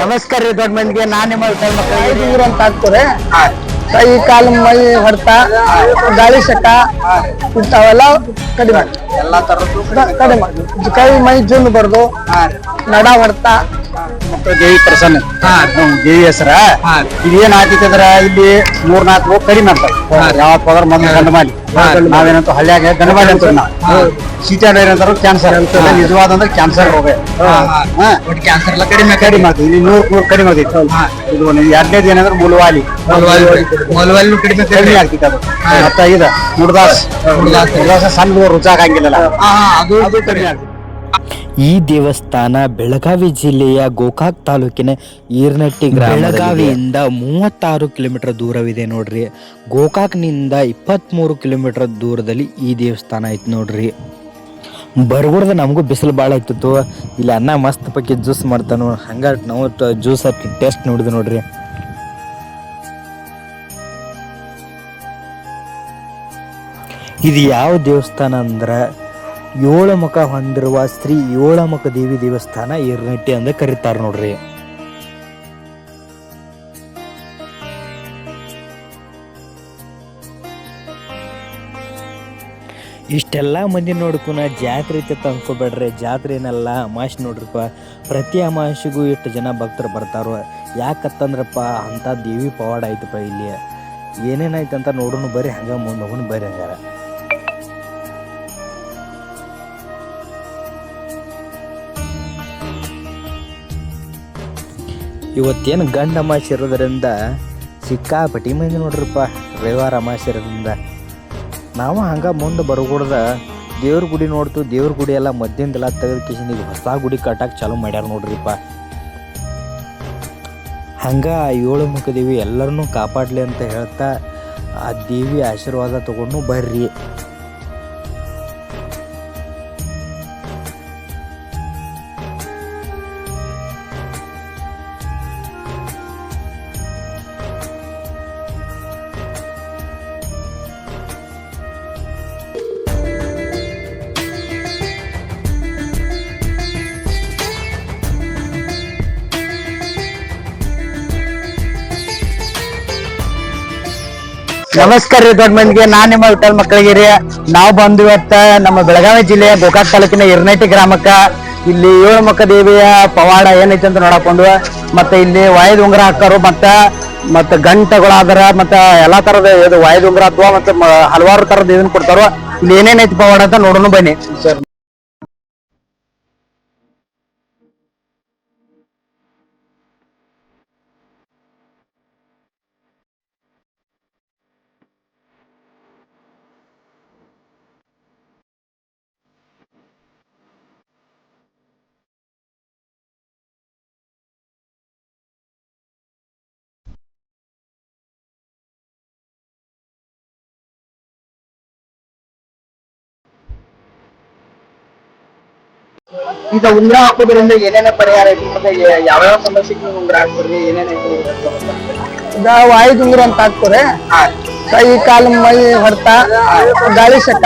ನಮಸ್ಕಾರ. ರೀ ದೊಡ್ಡ ಮಂದಿಗೆ ನಾನ್ ನಿಮ್ಮ ಮಕ್ಕಳು. ಅಂತ ಹಾಕ್ತಾರೆ ಕೈ ಕಾಲು ಮೈ ಹೊಡ್ತ ಗಾಳಿ ಶಕ ಇಂಥವೆಲ್ಲ ಕಡಿಮೆ. ಕಡಿಮೆ. ಕೈ ಮೈ ಜುನ್ ಬರ್ದು ನಡ ಹೊಡ್ತ. ಮಕ್ಕಳು ದೇವಿ ಪ್ರಸನ್ನ. ದೇವಿ ಹೆಸರ. ಇದೇನ್ ಆಗ್ತೈತಿ ಅಂದ್ರ ಇಲ್ಲಿ ಮೂರ್ ನಾಲ್ಕು ಕಡಿಮೆ ಆಗ್ತಾವ. ಯಾವ ಹೋದ್ರ ಮೊದ್ಲು ಗಂಡಮಾಲಿ ನಾವೇನಂತ ಹಳ್ಳಿಯಾಗ ಗಂಡ ಅಂತ ಹಾ. ನಾವು ಸಿಟಿ ಏನಂತಾರ ಕ್ಯಾನ್ಸರ್ ನಿಜವಾದ ಅಂದ್ರೆ ಕ್ಯಾನ್ಸರ್ ರೋಗ. ಹಾ. ಕ್ಯಾನ್ಸರ್ ಎಲ್ಲ ಕಡಿಮೆ ಕಡಿಮೆ ಆಗ್ತದೆ. ಇಲ್ಲಿ ನೂರ್ ನೂರ್ ಕಡಿಮೆ ಆಗ್ತೈತಿ. ಇದು ಒಂದು ಎರಡನೇದು ಏನಂದ್ರೆ ಮುಲವಾಲಿ. ಕಡಿಮೆ ಕಡಿಮೆ ಆಗ್ತೈತಿ ಅದು. ಮತ್ತ ಇದ ಮುಡ್ದಾಸ್ ಮುಡ್ದಾಸ ಸಣ್ಣ ರುಚಾಕ್ ಹಂಗಿಲ್ಲ ಅದು ಅದು ಕಡಿಮೆ ಆಗ್ತೈತಿ. ಈ ದೇವಸ್ಥಾನ ಬೆಳಗಾವಿ ಜಿಲ್ಲೆಯ ಗೋಕಾಕ್ ತಾಲೂಕಿನ ಈರ್ನಟ್ಟಿ ಗ್ರಾಮ ಬೆಳಗಾವಿಯಿಂದ ಮೂವತ್ತಾರು ಕಿಲೋಮೀಟರ್ ದೂರವಿದೆ ನೋಡ್ರಿ. ಗೋಕಾಕ್ನಿಂದ ಇಪ್ಪತ್ತ್ಮೂರು ಕಿಲೋಮೀಟರ್ ದೂರದಲ್ಲಿ ಈ ದೇವಸ್ಥಾನ ಐತೆ ನೋಡ್ರಿ. ಬರ್ಗುಡ್ದ ನಮಗೂ ಬಿಸಿಲು ಭಾಳ ಆಯ್ತಿತ್ತು ಇಲ್ಲಿ ಅನ್ನ ಮಸ್ತ್ ಪಕ್ಕಿ ಜ್ಯೂಸ್ ಮಾಡ್ತಾನು ಹಂಗ ನಾವು ಜ್ಯೂಸ್ ಟೇಸ್ಟ್ ನೋಡಿದ್ವಿ ನೋಡ್ರಿ. ಇದು ಯಾವ ದೇವಸ್ಥಾನ ಅಂದ್ರೆ ಏಳು ಮುಖ ಹೊಂದಿರುವ ಶ್ರೀ ಏಳಮುಖ ದೇವಿ ದೇವಸ್ಥಾನ ಈರ್ನಟ್ಟಿ ಅಂತ ಕರೀತಾರೆ ನೋಡ್ರಿ. ಇಷ್ಟೆಲ್ಲ ಮಂದಿ ನೋಡ್ಕುನ ಜಾತ್ರೆ ಇತ್ತ ಅನ್ಕೋಬೇಡ್ರಿ ಜಾತ್ರೆ ಏನಲ್ಲ ಅಮಾಶ್ ನೋಡ್ರಪ್ಪ. ಪ್ರತಿ ಅಮಾಶೆಗೂ ಇಷ್ಟು ಜನ ಭಕ್ತರು ಬರ್ತಾರೋ. ಯಾಕತ್ತಂದ್ರಪ್ಪ ಅಂಥ ದೇವಿ ಪವಾಡ ಆಯ್ತಪ್ಪ ಇಲ್ಲಿ. ಏನೇನಾಯ್ತು ಅಂತ ನೋಡೋಣ ಬರ್ರಿ, ಹಂಗೆ ಮುಂದೆ ಹೋಗೋಣ ಬರ್ರಿ ಹಂಗಾರ. ಇವತ್ತೇನು ಗಂಡ ಅಮಾಸೆ ಇರೋದ್ರಿಂದ ಸಿಕ್ಕಾಪಟ್ಟಿ ಮಂದಿ ನೋಡ್ರಪ್ಪ, ರವಿವಾರ ಅಮಾಸೆ ಇರೋದ್ರಿಂದ ನಾವು ಹಂಗೆ ಮುಂದೆ ಬರಗೂಡ್ದ ದೇವ್ರ ಗುಡಿ ನೋಡ್ತು, ದೇವ್ರ ಗುಡಿ ಎಲ್ಲ ಮದ್ದಿಂದೆಲ್ಲ ತೆಗೆದ ಕಿಶನಿಗೆ ಹೊಸ ಗುಡಿ ಕಟ್ಟಕ್ಕೆ ಚಾಲೂ ಮಾಡ್ಯಾರ ನೋಡ್ರಿಪ್ಪ. ಹಂಗೆ ಏಳು ಮುಖ ದೇವಿ ಎಲ್ಲರನ್ನೂ ಕಾಪಾಡಲಿ ಅಂತ ಹೇಳ್ತಾ ಆ ದೇವಿ ಆಶೀರ್ವಾದ ತಗೊಂಡು ಬರ್ರಿ. ನಮಸ್ಕಾರ ರೀ ದೊಡ್ಡ ಮಂದಿಗೆ. ನಾನ್ ನಿಮ್ಮ ವಿಠಲ್ ಮಕ್ಕಳಿಗೆ ರೀ. ನಾವು ಬಂದು ಇವತ್ತ ನಮ್ಮ ಬೆಳಗಾವಿ ಜಿಲ್ಲೆಯ ಗೋಕಾಕ್ ತಾಲೂಕಿನ ಇರ್ನೈಟಿ ಗ್ರಾಮಕ್ಕ. ಇಲ್ಲಿ ಏಳು ಮಕ್ಕ ದೇವಿಯ ಪವಾಡ ಏನೈತಿ ಅಂತ ನೋಡಕೊಂಡು ಮತ್ತೆ ಇಲ್ಲಿ ವಾಯ್ದ ಉಂಗುರ ಹಾಕಾರು ಮತ್ತ ಮತ್ತ ಗಂಟೆಗಳಾದ್ರ ಮತ್ತ ಎಲ್ಲಾ ತರದ ಇದು ವಾಯ್ದ ಉಂಗುರ ಅಥವಾ ಮತ್ತೆ ಹಲವಾರು ತರದ ಇದನ್ನ ಕೊಡ್ತಾರೋ ಇಲ್ಲಿ ಏನೇನೈತಿ ಪವಾಡ ಅಂತ ನೋಡೋಣ ಬನ್ನಿ. ಈಗ ಉಂಗುರ ಹಾಕೋದ್ರಿಂದ ಏನೇನ ಪರಿಹಾರ ಐತಿ ಮತ್ತೆ ಯಾವ ಯಾವ ಸಮಸ್ಯೆಗೆ ಉಂಗ್ರ ಹಾಕ್ತೀರಿ ಏನೇನೈತಿ ಇದ ವಾಯು ಉಂಗುರ ಅಂತ ಹಾಕ್ತಾರೆ ಕೈ ಕಾಲು ಮೈ ಹೊಡೆತ ಗಾಳಿ ಶಕ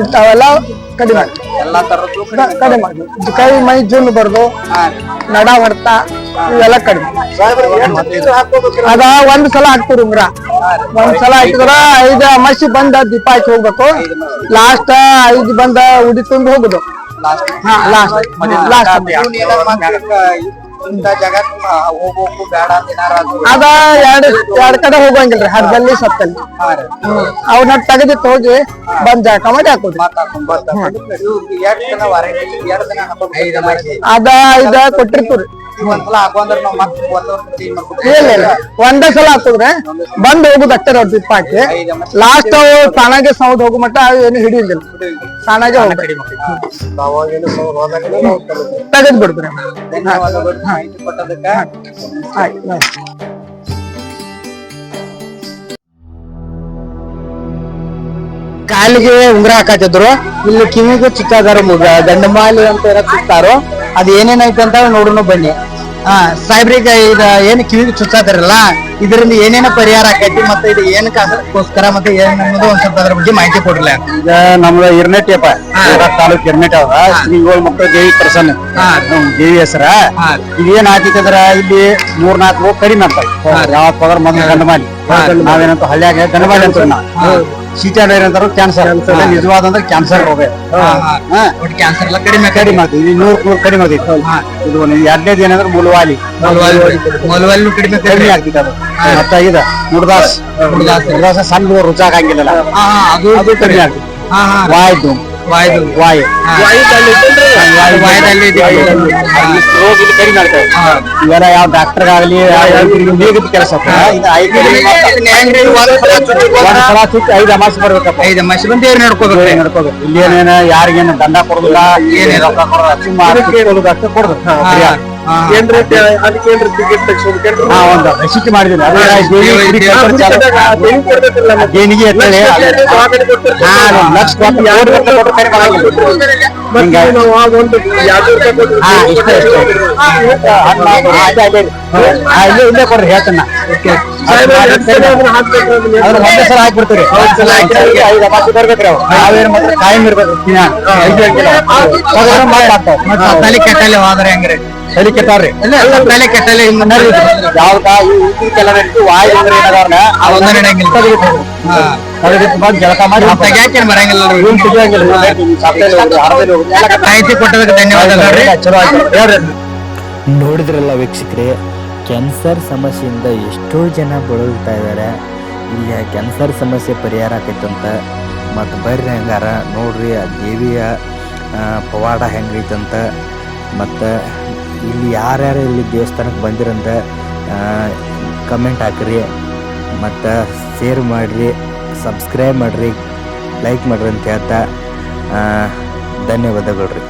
ಇಂಥವೆಲ್ಲ ಕಡಿಮೆ. ಎಲ್ಲಾ ತರದ್ದು ಕಡಿಮೆ. ಕೈ ಮೈ ಜುನ್ ಬರ್ದು ನಡ ಹೊಡ್ತ ಇವೆಲ್ಲ ಕಡಿಮೆ. ಅದ ಒಂದ್ ಸಲ ಹಾಕ್ತಿರಿ ಉಂಗ್ರ. ಒಂದ್ ಸಲ ಹಾಕಿದ್ರ ಐದ್ ಮಸಿ ಬಂದ ದೀಪ ಹಚ್ಚಿ ಹೋಗ್ಬೇಕು. ಲಾಸ್ಟ್ ಐದ್ ಬಂದ ಉಡಿ ತುಂಬಿ ಹೋಗುದು. ಹಾ ಲಾಸ್ಟ್ ಲಾಸ್ಟ್ ಇಂತ ಜಾಗಕ್ ಹೋಗ್ಬೇಕು ಬೇಡ ಅಂತ ಅದ ಎರಡ್ ಎರಡ್ ಕಡೆ ಹೋಗಂಗಿಲ್ರಿ ಹಡ್ದಲ್ಲಿ ಸತ್ತಲ್ಲಿ. ಅವನ್ನ ತೆಗೆದಿಟ್ಟು ಹೋಗಿ ಬಂದ್ ಜಾಕ ಮಾಡಿ ಹಾಕೋದು. ಅದ ಇದ ಕೊಟ್ಟಿರ್ತೀರಿ ಒಂದ್ಸಲ ಹಾಕೊಂಡ್ರೆ ನಾವ್ ಮತ್ತೆ ಒಂದ್ ವರ್ಷ change ಮಾಡ್ಬೇಕು. ಇಲ್ಲ ಇಲ್ಲ ಒಂದೇ ಸಲ ಹಾಕಿದ್ರೆ ಬಂದ್ ಹೋಗುದು ಅಷ್ಟೇ ಅವ್ರ ದೀಪ ಹಾಕಿ. ಲಾಸ್ಟ್ ತಾನಾಗೆ ಸೌದ್ ಹೋಗೋ ಮಟ್ಟ ಏನು ಹಿಡಿಯುದಿಲ್ಲ. ತಾನಾಗೆ ತೆಗೆದ್ ಬಿಡ್ತಾರೆ ಧನ್ಯವಾದಗಳು. ಮಾಹಿತಿ ಕೊಟ್ಟದಕ್ಕ ಆಯ್ತು ಆಯ್ತು. ಕಾಲಿಗೆ ಉಂಗುರ ಹಾಕತ್ತಿದ್ರು ಇಲ್ಲಿ ಕಿವಿಗೂ ಚಿಕ್ಕದಾರ ಮುಗ ಗಂಡಮಾಲಿ ಅಂತ ಏನೋ ಚುತ್ತಾರೋ ಅದ್ ಏನೇನೈತೆ ಅಂತ ನೋಡೋಣ ಬನ್ನಿ. ಸಾಹೇಬ್ರೀಗ ಇದ ಏನ್ ಕಿವಿಗೆ ಚುಚ್ಚಾತಾರಲ್ಲ ಇದರಿಂದ ಏನೇನ ಪರಿಹಾರ ಆಕೈತಿ ಮತ್ತೆ ಇದು ಏನಕ್ಕೋಸ್ಕರ ಮತ್ತೆ ಏನ್ ಅನ್ನೋದು ಒಂದ್ ಸ್ವಲ್ಪ ಅದ್ರ ಬಗ್ಗೆ ಮಾಹಿತಿ ಕೊಡ್ರಲ್ಲ ಈಗ ನಮ್ದು ಇರ್ನೆಟ್ ಅಪ್ಪ ತಾಲೂಕ್ ಇರ್ನೆಟ್ ಅದ ಶ್ರೀಗೋಳ್ ಮಕ್ಕಳು ದೇವಿ ಪ್ರಸನ್ನ ದೇವಿ ಹೆಸರ. ಇದೇನ್ ಆಗ್ತೈತಿ ಅಂದ್ರ ಇಲ್ಲಿ ಮೂರ್ ನಾಲ್ಕು ಕಡಿಮೆ ಆಗ್ತಾವ. ಯಾವ ಪದರ್ ಮೊದಲು ಗಂಡಮಾಲಿ. ನಾವೇನಂತ ಹಳ್ಳಿಯಾಗ ಗಂಡಮಾಲಿ ಅಂತ ನಾವು. ಸಿಟಿ ಕ್ಯಾನ್ಸರ್ ನಿಜವಾದ ಅಂದ್ರೆ ಕ್ಯಾನ್ಸರ್ ರೋಗ ಹಾ. ಒಟ್ಟು ಕ್ಯಾನ್ಸರ್ ಎಲ್ಲ ಕಡಿಮೆ ಕಡಿಮೆ ಆಗ್ತದೆ. ಇದು ನೂರ್ ನೂರ್ ಕಡಿಮೆ ಆಗ್ತೈತಿ ಇದು ಎರಡನೇದು ಏನಂದ್ರೆ ಮುಳುವಾಲಿ ಮೊಲವಲ್ಲು ಕಡಿಮೆ ಕಡಿಮೆ ಆಗ್ತೈತಿ ಅದು. ಮತ್ತ ಇದ ಮುರ್ದಾಸ್ ಮುರ್ದಾಸ್. ಸಣ್ಣ ರುಚಾಗ ಹಂಗಿಲ್ಲ ಹಾ ಹಾ, ಅದು ಅದು ಕಡಿಮೆ ಆಗ್ತೈತಿ ಹಾ ವಾಯ್ದು ವಾಯು ವಾಯುದಲ್ಲಿ ಕಡಿಮೆ ಆಗ್ತದೆ ಇವೆಲ್ಲ ಯಾವ ಡಾಕ್ಟರ್ ಆಗಲಿ ನೀಗದ ಕೆಲಸ ಐದು ಅಮಾಸೆ ಬರ್ಬೇಕಪ್ಪ. ಐದು ಅಮಾಸೆ ಬಂದು ದೇವ್ರ ನೋಡ್ಕೋಬೇಕು? ಏನ್ ನಡ್ಕೋಬೇಕು? ಇಲ್ಲಿ ಏನೇನ ಯಾರಿಗೇನು ದಂಡ ಕೊಡುದಿಲ್ಲ ಏನೇನು ರೊಕ್ಕ ಕೊಡೋದು ಸುಮ್ಮ ಕೊಡುದು ಹಾ ಒಂದು ರಸೀತಿ ಮಾಡಿದ್ದೀನಿ. ಅದು ಲಕ್ಷ ಕೊಟ್ಟು ಹಾ ಇಷ್ಟ ಇಷ್ಟ. ಅದೇ ಅದೇ. ಹಾ, ಇಲ್ಲೇ ಇಲ್ಲೇ ಕೊಡ್ರಿ ಹೇಳ್ತೀನಿ ಒಂದೇ ಸಲ ಹಾಕ್ಬಿಡ್ತೀರಿ. ಐದು ಅಮಾಸೆ ಬರ್ಬೇಕ್ರಿ ಅವು ನಾವೇನ್ ಮಾತ್ರ ಕಾಯಂ ಇರ್ಬೇಕು. ದಿನ ಐದು ಮಾಡಿ ಹಾಕ್ತಾವ್. ತಲೆ ಕೆಟ್ಟಲ್ಲಿ ಹೋದ್ರೆ ಹೆಂಗ್ರಿ? ತಲೆ ಕೆಟ್ಟಾರ್ರಿ. ಇಲ್ಲ ತಲೆ ಕೆಟ್ಟಲೆ ಯಾವ್ದ ಈ ನಡೀತು ವಾಯು ಅಂದ್ರೆ ಬಂದು ಜಳಕ ಮಾಡಿ ಬರಂಗಿಲ್ಲ ಮಾಹಿತಿ ಕೊಟ್ಟದಕ್ಕೆ ಚಲೋ ಆಯ್ತು. ನೋಡಿದ್ರಲ್ಲ ವೀಕ್ಷಕರೇ ಕ್ಯಾನ್ಸರ್ ಸಮಸ್ಯೆಯಿಂದ ಎಷ್ಟೋ ಜನ ಬಳಲ್ತಾ ಇದ್ದಾರೆ. ಈಗ ಕ್ಯಾನ್ಸರ್ ಸಮಸ್ಯೆ ಪರಿಹಾರ ಆಕೈತಂತ ಮತ್ತು ಬರ್ರಿ ಹಂಗಾರ. ನೋಡ್ರಿ ಆ ದೇವಿಯ ಪವಾಡ ಹೆಂಗೈತಂತ ಮತ್ತು ಇಲ್ಲಿ ಯಾರ್ಯಾರು ಇಲ್ಲಿ ದೇವಸ್ಥಾನಕ್ಕೆ ಬಂದಿರಂತ ಕಮೆಂಟ್ ಹಾಕ್ರಿ. ಮತ್ತು ಶೇರ್ ಮಾಡಿರಿ ಸಬ್ಸ್ಕ್ರೈಬ್ ಮಾಡಿರಿ ಲೈಕ್ ಮಾಡಿರಿ ಅಂತ ಹೇಳ್ತಾ ಧನ್ಯವಾದಗಳು ರೀ